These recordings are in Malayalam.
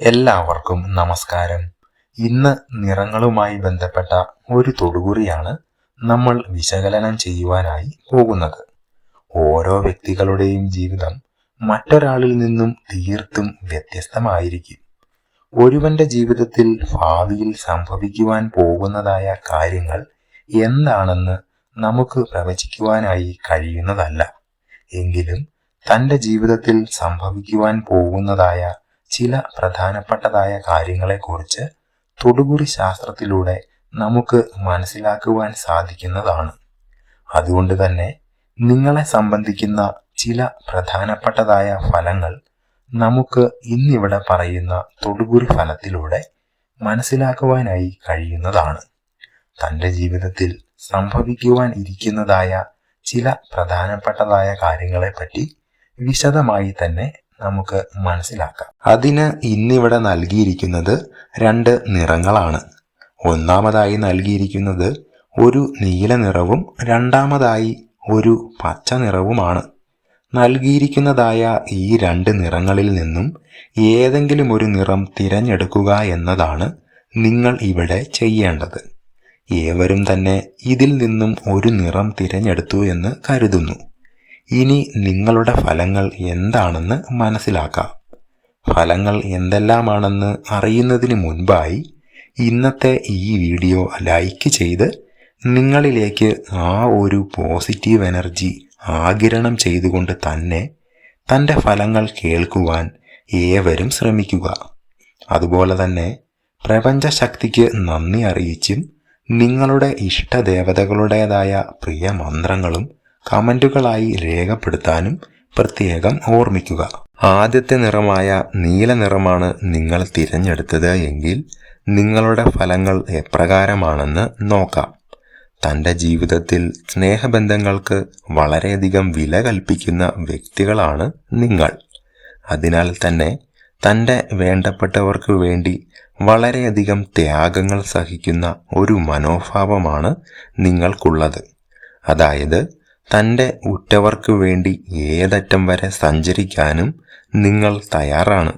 എല്ലാവർക്കും നമസ്കാരം. ഇന്ന് നിറങ്ങളുമായി ബന്ധപ്പെട്ട ഒരു തൊടുകുറിയാണ് നമ്മൾ വിശകലനം ചെയ്യുവാനായി പോകുന്നത്. ഓരോ വ്യക്തികളുടെയും ജീവിതം മറ്റൊരാളിൽ നിന്നും തീർത്തും വ്യത്യസ്തമായിരിക്കും. ഒരുവന്റെ ജീവിതത്തിൽ ഭാവിയിൽ സംഭവിക്കുവാൻ പോകുന്നതായ കാര്യങ്ങൾ എന്താണെന്ന് നമുക്ക് പ്രവചിക്കുവാനായി കഴിയുന്നതല്ല. എങ്കിലും തന്റെ ജീവിതത്തിൽ സംഭവിക്കുവാൻ പോകുന്നതായ ചില പ്രധാനപ്പെട്ടതായ കാര്യങ്ങളെക്കുറിച്ച് തൊടുകുറി ശാസ്ത്രത്തിലൂടെ നമുക്ക് മനസ്സിലാക്കുവാൻ സാധിക്കുന്നതാണ്. അതുകൊണ്ട് തന്നെ നിങ്ങളെ സംബന്ധിക്കുന്ന ചില പ്രധാനപ്പെട്ടതായ ഫലങ്ങൾ നമുക്ക് ഇന്നിവിടെ പറയുന്ന തൊടുകുറി ഫലത്തിലൂടെ മനസ്സിലാക്കുവാനായി കഴിയുന്നതാണ്. തന്റെ ജീവിതത്തിൽ സംഭവിക്കുവാൻ ഇരിക്കുന്നതായ ചില പ്രധാനപ്പെട്ടതായ കാര്യങ്ങളെപ്പറ്റി വിശദമായി തന്നെ നമുക്ക് മനസ്സിലാക്കാം. അതിന് ഇന്നിവിടെ നൽകിയിരിക്കുന്നത് രണ്ട് നിറങ്ങളാണ്. ഒന്നാമതായി നൽകിയിരിക്കുന്നത് ഒരു നീല നിറവും രണ്ടാമതായി ഒരു പച്ച നിറവുമാണ്. നൽകിയിരിക്കുന്നതായ ഈ രണ്ട് നിറങ്ങളിൽ നിന്നും ഏതെങ്കിലും ഒരു നിറം തിരഞ്ഞെടുക്കുക എന്നതാണ് നിങ്ങൾ ഇവിടെ ചെയ്യേണ്ടത്. ഏവരും തന്നെ ഇതിൽ നിന്നും ഒരു നിറം തിരഞ്ഞെടുത്തു എന്ന് കരുതുന്നു. ഇനി നിങ്ങളുടെ ഫലങ്ങൾ എന്താണെന്ന് മനസ്സിലാക്കാം. ഫലങ്ങൾ എന്തെല്ലാമാണെന്ന് അറിയുന്നതിന് മുൻപായി ഇന്നത്തെ ഈ വീഡിയോ ലൈക്ക് ചെയ്ത് നിങ്ങളിലേക്ക് ആ ഒരു പോസിറ്റീവ് എനർജി ആകിരണം ചെയ്തുകൊണ്ട് തന്നെ തന്റെ ഫലങ്ങൾ കേൾക്കുവാൻ ഏവരും ശ്രമിക്കുക. അതുപോലെ തന്നെ പ്രപഞ്ചശക്തിക്ക് നന്ദി അറിയിച്ചും നിങ്ങളുടെ ഇഷ്ടദേവതകളുടേതായ പ്രിയ മന്ത്രങ്ങളും കമന്റുകളായി രേഖപ്പെടുത്താനും പ്രത്യേകം ഓർമ്മിക്കുക. ആദ്യത്തെ നിറമായ നീല നിറമാണ് നിങ്ങൾ തിരഞ്ഞെടുത്തത് എങ്കിൽ നിങ്ങളുടെ ഫലങ്ങൾ എപ്രകാരമാണെന്ന് നോക്കാം. തന്റെ ജീവിതത്തിൽ സ്നേഹബന്ധങ്ങൾക്ക് വളരെയധികം വില കൽപ്പിക്കുന്ന വ്യക്തികളാണ് നിങ്ങൾ. അതിനാൽ തന്നെ തന്റെ വേണ്ടപ്പെട്ടവർക്ക് വേണ്ടി വളരെയധികം ത്യാഗങ്ങൾ സഹിക്കുന്ന ഒരു മനോഭാവമാണ് നിങ്ങൾക്കുള്ളത്. അതായത് തന്റെ ഉറ്റവർക്ക് വേണ്ടി ഏതറ്റം വരെ സഞ്ചരിക്കാനും നിങ്ങൾ തയ്യാറാണ്.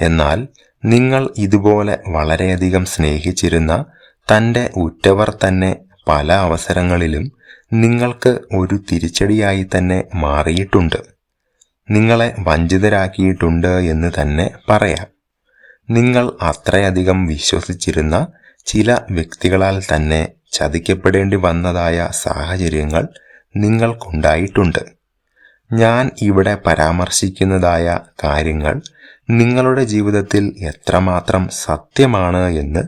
എന്നാൽ നിങ്ങൾ ഇതുപോലെ വളരെയധികം സ്നേഹിച്ചിരുന്ന തന്റെ ഉറ്റവർ തന്നെ പല അവസരങ്ങളിലും നിങ്ങൾക്ക് ഒരു തിരിച്ചടിയായി തന്നെ മാറിയിട്ടുണ്ട്. നിങ്ങളെ വഞ്ചിതരാക്കിയിട്ടുണ്ട് എന്ന് തന്നെ പറയാം. നിങ്ങൾ അത്രയധികം വിശ്വസിച്ചിരുന്ന ചില വ്യക്തികളാൽ തന്നെ ചതിക്കപ്പെടേണ്ടി വന്നതായ സാഹചര്യങ്ങൾ നിങ്ങൾക്കുണ്ടായിട്ടുണ്ട്. ഞാൻ ഇവിടെ പരാമർശിക്കുന്നതായ കാര്യങ്ങൾ നിങ്ങളുടെ ജീവിതത്തിൽ എത്രമാത്രം സത്യമാണ് എന്ന്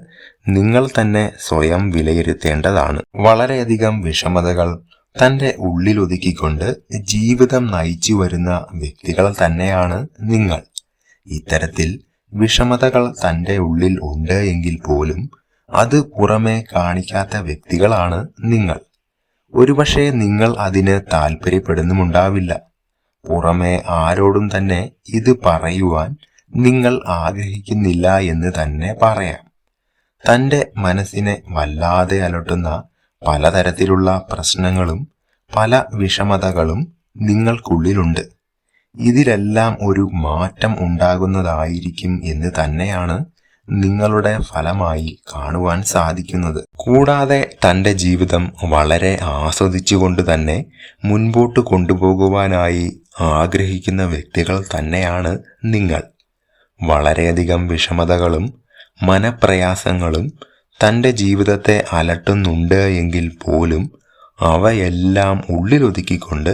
നിങ്ങൾ തന്നെ സ്വയം വിലയിരുത്തേണ്ടതാണ്. വളരെയധികം വിഷമതകൾ തന്റെ ഉള്ളിലൊതുക്കിക്കൊണ്ട് ജീവിതം നയിച്ചു വരുന്ന വ്യക്തികൾ തന്നെയാണ് നിങ്ങൾ. ഇത്തരത്തിൽ വിഷമതകൾ തന്റെ ഉള്ളിൽ ഉണ്ട് എങ്കിൽ പോലും അത് പുറമെ കാണിക്കാത്ത വ്യക്തികളാണ് നിങ്ങൾ. ഒരുപക്ഷെ നിങ്ങൾ അതിന് താല്പര്യപ്പെടുന്നുമുണ്ടാവില്ല പുറമെ ആരോടും തന്നെ ഇത് പറയുവാൻ നിങ്ങൾ ആഗ്രഹിക്കുന്നില്ല എന്ന് തന്നെ പറയാം. തന്റെ മനസ്സിനെ വല്ലാതെ അലട്ടുന്ന പലതരത്തിലുള്ള പ്രശ്നങ്ങളും പല വിഷമതകളും നിങ്ങൾക്കുള്ളിലുണ്ട്. ഇതിലെല്ലാം ഒരു മാറ്റം ഉണ്ടാകുന്നതായിരിക്കും എന്ന് തന്നെയാണ് നിങ്ങളുടെ ഫലമായി കാണുവാൻ സാധിക്കുന്നത്. കൂടാതെ തന്റെ ജീവിതം വളരെ ആസ്വദിച്ചുകൊണ്ട് തന്നെ മുൻപോട്ട് കൊണ്ടുപോകുവാനായി ആഗ്രഹിക്കുന്ന വ്യക്തികൾ തന്നെയാണ് നിങ്ങൾ. വളരെയധികം വിഷമതകളും മനപ്രയാസങ്ങളും തന്റെ ജീവിതത്തെ അലട്ടുന്നുണ്ട് എങ്കിൽ പോലും അവയെല്ലാം ഉള്ളിലൊതുക്കിക്കൊണ്ട്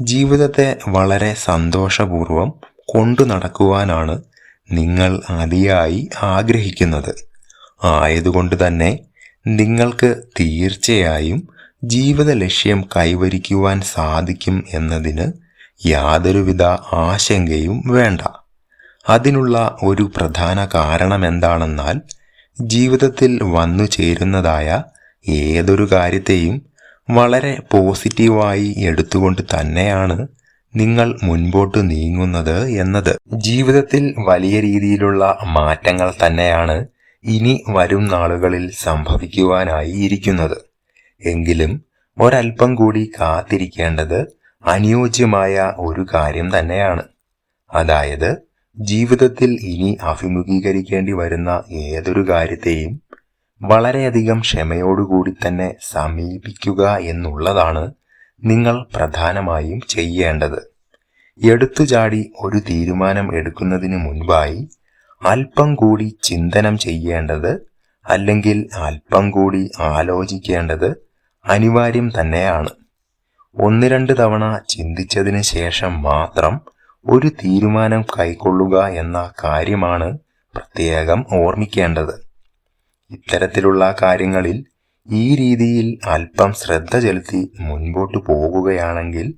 ജീവിതത്തെ വളരെ സന്തോഷപൂർവം കൊണ്ടു നടക്കുവാനാണ് നിങ്ങൾ അതിയായി ആഗ്രഹിക്കുന്നത്. ആയതുകൊണ്ട് തന്നെ നിങ്ങൾക്ക് തീർച്ചയായും ജീവിത ലക്ഷ്യം കൈവരിക്കുവാൻ സാധിക്കും എന്നതിന് യാതൊരുവിധ ആശങ്കയും വേണ്ട. അതിനുള്ള ഒരു പ്രധാന കാരണം എന്താണെന്നാൽ ജീവിതത്തിൽ വന്നു ചേരുന്നതായ ഏതൊരു കാര്യത്തെയും വളരെ പോസിറ്റീവായി എടുത്തുകൊണ്ട് തന്നെയാണ് നിങ്ങൾ മുൻപോട്ട് നീങ്ങുന്നത് എന്നത്. ജീവിതത്തിൽ വലിയ രീതിയിലുള്ള മാറ്റങ്ങൾ തന്നെയാണ് ഇനി വരും നാളുകളിൽ സംഭവിക്കുവാനായി ഇരിക്കുന്നത് എങ്കിലും ഒരൽപ്പം കൂടി കാത്തിരിക്കേണ്ടത് അനുയോജ്യമായ ഒരു കാര്യം തന്നെയാണ്. അതായത് ജീവിതത്തിൽ ഇനി അഭിമുഖീകരിക്കേണ്ടി വരുന്ന ഏതൊരു കാര്യത്തെയും വളരെയധികം ക്ഷമയോടുകൂടി തന്നെ സമീപിക്കുക എന്നുള്ളതാണ് നിങ്ങൾ പ്രധാനമായും ചെയ്യേണ്ടത് എടുത്തുചാടി ഒരു തീരുമാനം എടുക്കുന്നതിന് മുൻപായി അല്പം കൂടി ചിന്തനം ചെയ്യേണ്ടത് അല്ലെങ്കിൽ അല്പം കൂടി ആലോചിക്കേണ്ടത് അനിവാര്യം തന്നെയാണ്. ഒന്ന് രണ്ട് തവണ ചിന്തിച്ചതിന് ശേഷം മാത്രം ഒരു തീരുമാനം കൈക്കൊള്ളുക എന്ന കാര്യമാണ് പ്രത്യേകം ഓർമ്മിക്കേണ്ടത്. ഇത്തരത്തിലുള്ള കാര്യങ്ങളിൽ ഈ രീതിയിൽ അല്പം ശ്രദ്ധ ചെലുത്തി മുൻപോട്ട് പോകുകയാണെങ്കിൽ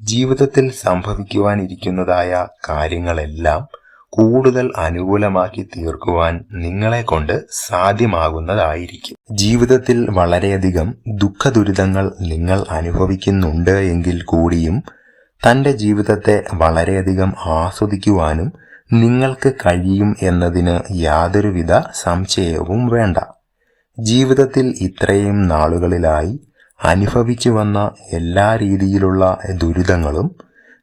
ജീവിതത്തിൽ സംഭവിക്കുവാനിരിക്കുന്നതായ കാര്യങ്ങളെല്ലാം കൂടുതൽ അനുകൂലമാക്കി തീർക്കുവാൻ നിങ്ങളെ കൊണ്ട് സാധ്യമാകുന്നതായിരിക്കും. ജീവിതത്തിൽ വളരെയധികം ദുഃഖദുരിതങ്ങൾ നിങ്ങൾ അനുഭവിക്കുന്നുണ്ട് എങ്കിൽ കൂടിയും തന്റെ ജീവിതത്തെ വളരെയധികം ആസ്വദിക്കുവാനും നിങ്ങൾക്ക് കഴിയും എന്നതിന് യാതൊരുവിധ സംശയവും വേണ്ട. ജീവിതത്തിൽ ഇത്രയും നാളുകളിലായി അനുഭവിച്ചു വന്ന എല്ലാ രീതിയിലുള്ള ദുരിതങ്ങളും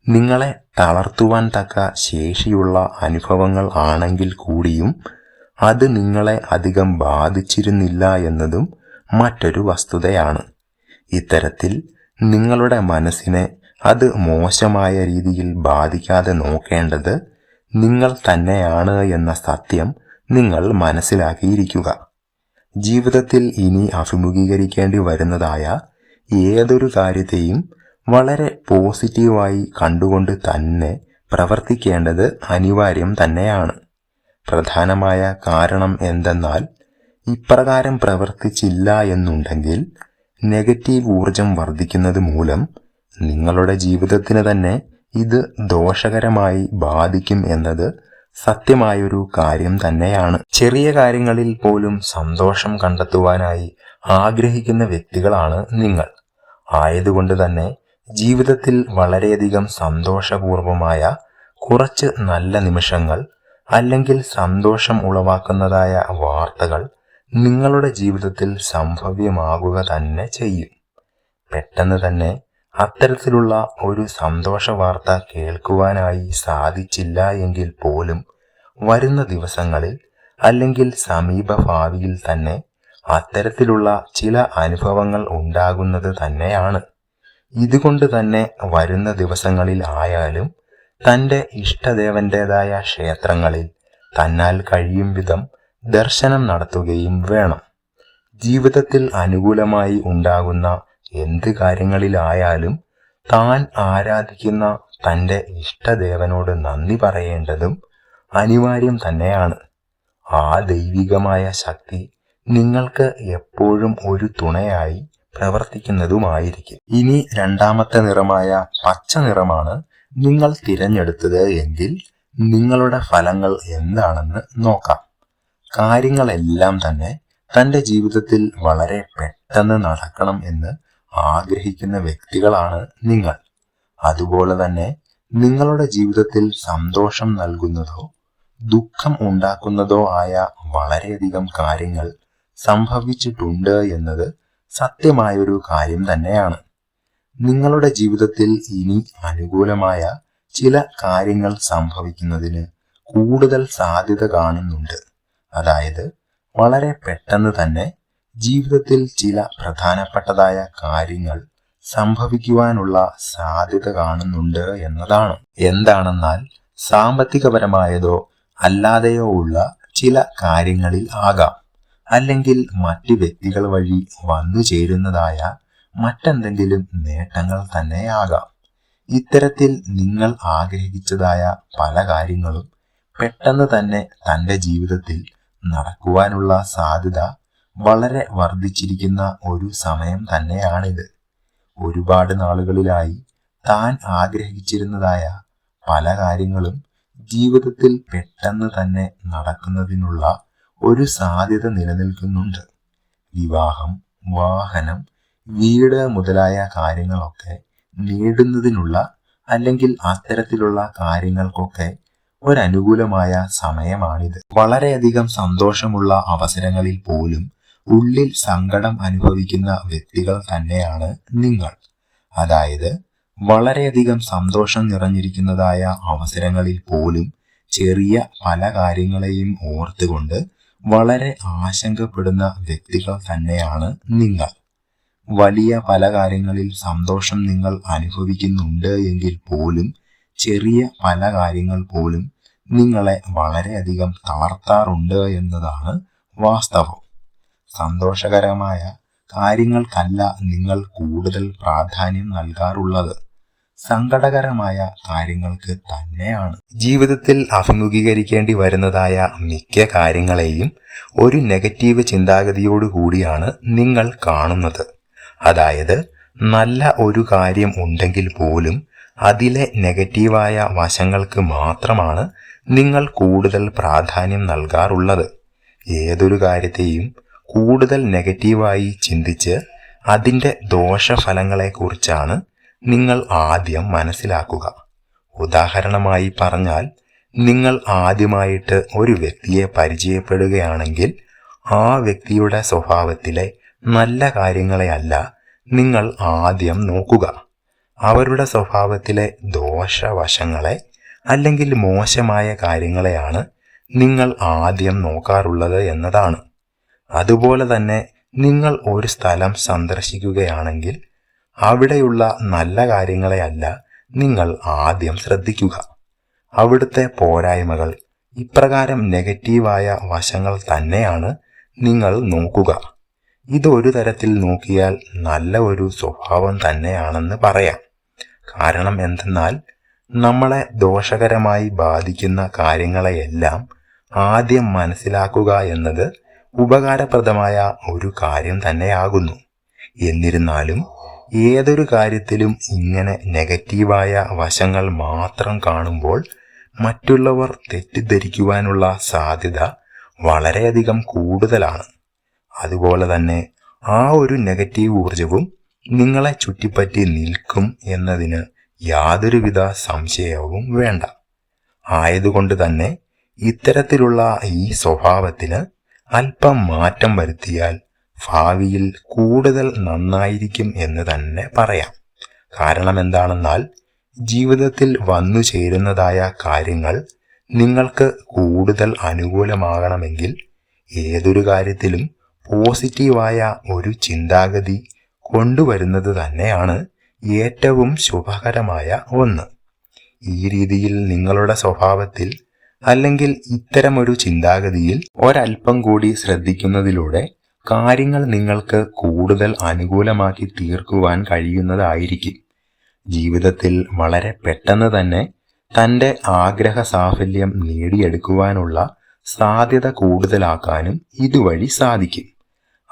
നിങ്ങളെ തളർത്തുവാൻ തക്ക ശേഷിയുള്ള അനുഭവങ്ങൾ ആണെങ്കിൽ കൂടിയും അത് നിങ്ങളെ അധികം ബാധിച്ചിരുന്നില്ല എന്നതും മറ്റൊരു വസ്തുതയാണ്. ഇത്തരത്തിൽ നിങ്ങളുടെ മനസ്സിനെ അത് മോശമായ രീതിയിൽ ബാധിക്കാതെ നോക്കേണ്ടത് നിങ്ങൾ തന്നെയാണ് എന്ന സത്യം നിങ്ങൾ മനസ്സിലാക്കിയിരിക്കുക. ജീവിതത്തിൽ ഇനി അഭിമുഖീകരിക്കേണ്ടി വരുന്നതായ ഏതൊരു കാര്യത്തെയും വളരെ പോസിറ്റീവായി കണ്ടുകൊണ്ട് തന്നെ പ്രവർത്തിക്കേണ്ടത് അനിവാര്യം തന്നെയാണ്. പ്രധാനമായ കാരണം എന്തെന്നാൽ ഇപ്രകാരം പ്രവർത്തിച്ചില്ല എന്നുണ്ടെങ്കിൽ നെഗറ്റീവ് ഊർജം വർദ്ധിക്കുന്നത് മൂലം നിങ്ങളുടെ ജീവിതത്തിന് തന്നെ ഇത് ദോഷകരമായി ബാധിക്കും എന്നത് സത്യമായൊരു കാര്യം തന്നെയാണ്. ചെറിയ കാര്യങ്ങളിൽ പോലും സന്തോഷം കണ്ടെത്തുവാനായി ആഗ്രഹിക്കുന്ന വ്യക്തികളാണ് നിങ്ങൾ. ആയതുകൊണ്ട് തന്നെ ജീവിതത്തിൽ വളരെയധികം സന്തോഷപൂർവമായ കുറച്ച് നല്ല നിമിഷങ്ങൾ അല്ലെങ്കിൽ സന്തോഷം ഉളവാക്കുന്നതായ വാർത്തകൾ നിങ്ങളുടെ ജീവിതത്തിൽ സംഭവ്യമാകുക തന്നെ ചെയ്യും. പെട്ടെന്ന് തന്നെ അത്തരത്തിലുള്ള ഒരു സന്തോഷ വാർത്ത കേൾക്കുവാനായി സാധിച്ചില്ല എങ്കിൽ പോലും വരുന്ന ദിവസങ്ങളിൽ അല്ലെങ്കിൽ സമീപ ഭാവിയിൽ തന്നെ അത്തരത്തിലുള്ള ചില അനുഭവങ്ങൾ ഉണ്ടാകുന്നത് തന്നെയാണ്. ഇതുകൊണ്ട് തന്നെ വരുന്ന ദിവസങ്ങളിൽ ആയാലും തന്റെ ഇഷ്ടദേവന്റേതായ ക്ഷേത്രങ്ങളിൽ തന്നാൽ കഴിയും വിധം ദർശനം നടത്തുകയും വേണം. ജീവിതത്തിൽ അനുകൂലമായി ഉണ്ടാകുന്ന എന്ത് കാര്യങ്ങളിലായാലും താൻ ആരാധിക്കുന്ന തന്റെ ഇഷ്ടദേവനോട് നന്ദി പറയേണ്ടതും അനിവാര്യം തന്നെയാണ്. ആ ദൈവികമായ ശക്തി നിങ്ങൾക്ക് എപ്പോഴും ഒരു തുണയായി പ്രവർത്തിക്കുന്നതുമായിരിക്കും. ഇനി രണ്ടാമത്തെ നിറമായ പച്ച നിറമാണ് നിങ്ങൾ തിരഞ്ഞെടുത്തത് എങ്കിൽ നിങ്ങളുടെ ഫലങ്ങൾ എന്താണെന്ന് നോക്കാം. കാര്യങ്ങളെല്ലാം തന്നെ തന്റെ ജീവിതത്തിൽ വളരെ പെട്ടെന്ന് നടക്കണം എന്ന് ആഗ്രഹിക്കുന്ന വ്യക്തികളാണ് നിങ്ങൾ. അതുപോലെ തന്നെ നിങ്ങളുടെ ജീവിതത്തിൽ സന്തോഷം നൽകുന്നതോ ദുഃഖം ഉണ്ടാക്കുന്നതോ ആയ വളരെയധികം കാര്യങ്ങൾ സംഭവിച്ചിട്ടുണ്ട് എന്നത് സത്യമായൊരു കാര്യം തന്നെയാണ്. നിങ്ങളുടെ ജീവിതത്തിൽ ഇനി അനുകൂലമായ ചില കാര്യങ്ങൾ സംഭവിക്കുന്നതിന് കൂടുതൽ സാധ്യത കാണുന്നുണ്ട്. അതായത് വളരെ പെട്ടെന്ന് തന്നെ ജീവിതത്തിൽ ചില പ്രധാനപ്പെട്ടതായ കാര്യങ്ങൾ സംഭവിക്കുവാനുള്ള സാധ്യത കാണുന്നുണ്ട് എന്നതാണ്. എന്താണെന്നാൽ സാമ്പത്തികപരമായതോ അല്ലാതെയോ ഉള്ള ചില കാര്യങ്ങളിൽ ആകാം. അല്ലെങ്കിൽ മറ്റ് വ്യക്തികൾ വഴി വന്നു ചേരുന്നതായ മറ്റെന്തെങ്കിലും നേട്ടങ്ങൾ തന്നെയാകാം ഇത്തരത്തിൽ നിങ്ങൾ ആഗ്രഹിച്ചതായ പല കാര്യങ്ങളും പെട്ടെന്ന് തന്നെ തന്റെ ജീവിതത്തിൽ നടക്കുവാനുള്ള സാധ്യത വളരെ വർദ്ധിച്ചിരിക്കുന്ന ഒരു സമയം തന്നെയാണിത്. ഒരുപാട് നാളുകളിലായി താൻ ആഗ്രഹിച്ചിരുന്നതായ പല കാര്യങ്ങളും ജീവിതത്തിൽ പെട്ടെന്ന് തന്നെ നടക്കുന്നതിനുള്ള ഒരു സാധ്യത നിലനിൽക്കുന്നുണ്ട്. വിവാഹം വാഹനം വീട് മുതലായ കാര്യങ്ങളൊക്കെ നേടുന്നതിനുള്ള അല്ലെങ്കിൽ അത്തരത്തിലുള്ള കാര്യങ്ങൾക്കൊക്കെ ഒരനുകൂലമായ സമയമാണിത്. വളരെയധികം സന്തോഷമുള്ള അവസരങ്ങളിൽ പോലും ഉള്ളിൽ സങ്കടം അനുഭവിക്കുന്ന വ്യക്തികൾ തന്നെയാണ് നിങ്ങൾ. അതായത് വളരെയധികം സന്തോഷം നിറഞ്ഞിരിക്കുന്നതായ അവസരങ്ങളിൽ പോലും ചെറിയ പല കാര്യങ്ങളെയും ഓർത്തുകൊണ്ട് വളരെ ആശങ്കപ്പെടുന്ന വ്യക്തികൾ തന്നെയാണ് നിങ്ങൾ. വലിയ പല കാര്യങ്ങളിൽ സന്തോഷം നിങ്ങൾ അനുഭവിക്കുന്നുണ്ട് എങ്കിൽ പോലും ചെറിയ പല കാര്യങ്ങൾ പോലും നിങ്ങളെ വളരെയധികം തളർത്താറുണ്ട് എന്നതാണ് വാസ്തവം. സന്തോഷകരമായ കാര്യങ്ങൾക്കല്ല നിങ്ങൾ കൂടുതൽ പ്രാധാന്യം നൽകാറുള്ളത്. സങ്കടകരമായ കാര്യങ്ങൾക്ക് തന്നെയാണ്. ജീവിതത്തിൽ അഭിമുഖീകരിക്കേണ്ടി വരുന്നതായ മിക്ക കാര്യങ്ങളെയും ഒരു നെഗറ്റീവ് ചിന്താഗതിയോടുകൂടിയാണ് നിങ്ങൾ കാണുന്നത്. അതായത് നല്ല ഒരു കാര്യം ഉണ്ടെങ്കിൽ പോലും അതിലെ നെഗറ്റീവായ വശങ്ങൾക്ക് മാത്രമാണ് നിങ്ങൾ കൂടുതൽ പ്രാധാന്യം നൽകാറുള്ളത്. ഏതൊരു കാര്യത്തെയും കൂടുതൽ നെഗറ്റീവായി ചിന്തിച്ച് അതിന്റെ ദോഷഫലങ്ങളെക്കുറിച്ചാണ് നിങ്ങൾ ആദ്യം മനസ്സിലാക്കുക. ഉദാഹരണമായി പറഞ്ഞാൽ നിങ്ങൾ ആദ്യമായിട്ട് ഒരു വ്യക്തിയെ പരിചയപ്പെടുകയാണെങ്കിൽ ആ വ്യക്തിയുടെ സ്വഭാവത്തിലെ നല്ല കാര്യങ്ങളെയല്ല നിങ്ങൾ ആദ്യം നോക്കുക. അവരുടെ സ്വഭാവത്തിലെ ദോഷവശങ്ങളെ അല്ലെങ്കിൽ മോശമായ കാര്യങ്ങളെയാണ് നിങ്ങൾ ആദ്യം നോക്കാറുള്ളത് എന്നതാണ്. അതുപോലെ തന്നെ നിങ്ങൾ ഒരു സ്ഥലം സന്ദർശിക്കുകയാണെങ്കിൽ അവിടെയുള്ള നല്ല കാര്യങ്ങളെയല്ല നിങ്ങൾ ആദ്യം ശ്രദ്ധിക്കുക. അവിടുത്തെ പോരായ്മകൾ ഇപ്രകാരം നെഗറ്റീവായ വശങ്ങൾ തന്നെയാണ് നിങ്ങൾ നോക്കുക. ഇതൊരു തരത്തിൽ നോക്കിയാൽ നല്ല ഒരു സ്വഭാവം തന്നെയാണെന്ന് പറയാം. കാരണം എന്തെന്നാൽ നമ്മളെ ദോഷകരമായി ബാധിക്കുന്ന കാര്യങ്ങളെയെല്ലാം ആദ്യം മനസ്സിലാക്കുക എന്നത് ഉപകാരപ്രദമായ ഒരു കാര്യം തന്നെയാകുന്നു. എന്നിരുന്നാലും ഏതൊരു കാര്യത്തിലും ഇങ്ങനെ നെഗറ്റീവായ വശങ്ങൾ മാത്രം കാണുമ്പോൾ മറ്റുള്ളവർ തെറ്റിദ്ധരിക്കുവാനുള്ള സാധ്യത വളരെയധികം കൂടുതലാണ്. അതുപോലെ തന്നെ ആ ഒരു നെഗറ്റീവ് ഊർജവും നിങ്ങളെ ചുറ്റിപ്പറ്റി നിൽക്കും എന്നതിന് യാതൊരുവിധ സംശയവും വേണ്ട. ആയതുകൊണ്ട് തന്നെ ഇത്തരത്തിലുള്ള ഈ സ്വഭാവത്തിന് അല്പം മാറ്റം വരുത്തിയാൽ ഭാവിയിൽ കൂടുതൽ നന്നായിരിക്കും എന്ന് തന്നെ പറയാം. കാരണം എന്താണെന്നാൽ ജീവിതത്തിൽ വന്നു ചേരുന്നതായ കാര്യങ്ങൾ നിങ്ങൾക്ക് കൂടുതൽ അനുകൂലമാകണമെങ്കിൽ ഏതൊരു കാര്യത്തിലും പോസിറ്റീവായ ഒരു ചിന്താഗതി കൊണ്ടുവരുന്നത് തന്നെയാണ് ഏറ്റവും ശുഭകരമായ ഒന്ന്. ഈ രീതിയിൽ നിങ്ങളുടെ സ്വഭാവത്തിൽ അല്ലെങ്കിൽ ഇത്തരമൊരു ചിന്താഗതിയിൽ ഒരൽപ്പം കൂടി ശ്രദ്ധിക്കുന്നതിലൂടെ കാര്യങ്ങൾ നിങ്ങൾക്ക് കൂടുതൽ അനുകൂലമാക്കി തീർക്കുവാൻ കഴിയുന്നതായിരിക്കും. ജീവിതത്തിൽ വളരെ പെട്ടെന്ന് തന്നെ തന്റെ ആഗ്രഹ സാഫല്യം നേടിയെടുക്കുവാനുള്ള സാധ്യത കൂടുതലാക്കാനും ഇതുവഴി സാധിക്കും.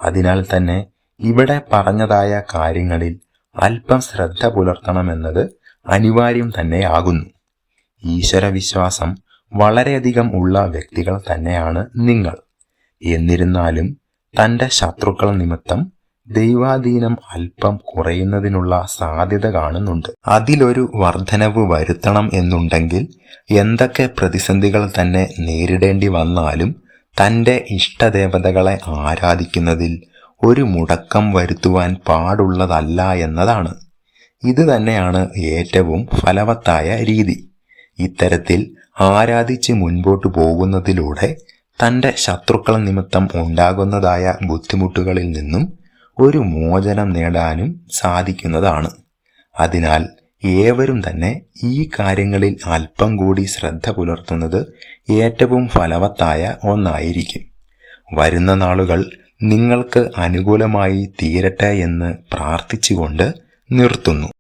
അതിനാൽ തന്നെ ഇവിടെ പറഞ്ഞതായ കാര്യങ്ങളിൽ അല്പം ശ്രദ്ധ പുലർത്തണമെന്നത് അനിവാര്യം തന്നെയാകുന്നു. ഈശ്വരവിശ്വാസം വളരെയധികം ഉള്ള വ്യക്തികൾ തന്നെയാണ് നിങ്ങൾ. എന്നിരുന്നാലും തന്റെ ശത്രുക്കൾ നിമിത്തം ദൈവാധീനം അല്പം കുറയുന്നതിനുള്ള സാധ്യത കാണുന്നുണ്ട്. അതിലൊരു വർധനവ് വരുത്തണം എന്നുണ്ടെങ്കിൽ എന്തൊക്കെ പ്രതിസന്ധികൾ തന്നെ നേരിടേണ്ടി വന്നാലും തന്റെ ഇഷ്ടദേവതകളെ ആരാധിക്കുന്നതിൽ ഒരു മുടക്കം വരുത്തുവാൻ പാടുള്ളതല്ല എന്നതാണ്. ഇത് തന്നെയാണ് ഏറ്റവും ഫലവത്തായ രീതി. ഇത്തരത്തിൽ ആരാധിച്ച് മുൻപോട്ട് പോകുന്നതിലൂടെ തന്റെ ശത്രുക്കൾ നിമിത്തം ഉണ്ടാകുന്നതായ ബുദ്ധിമുട്ടുകളിൽ നിന്നും ഒരു മോചനം നേടാനും സാധിക്കുന്നതാണ്. അതിനാൽ ഏവരും തന്നെ ഈ കാര്യങ്ങളിൽ അല്പം കൂടി ശ്രദ്ധ പുലർത്തുന്നത് ഏറ്റവും ഫലവത്തായ ഒന്നായിരിക്കും. വരുന്ന നാളുകൾ നിങ്ങൾക്ക് അനുകൂലമായി തീരട്ടെ എന്ന് പ്രാർത്ഥിച്ചുകൊണ്ട് നിർത്തുന്നു.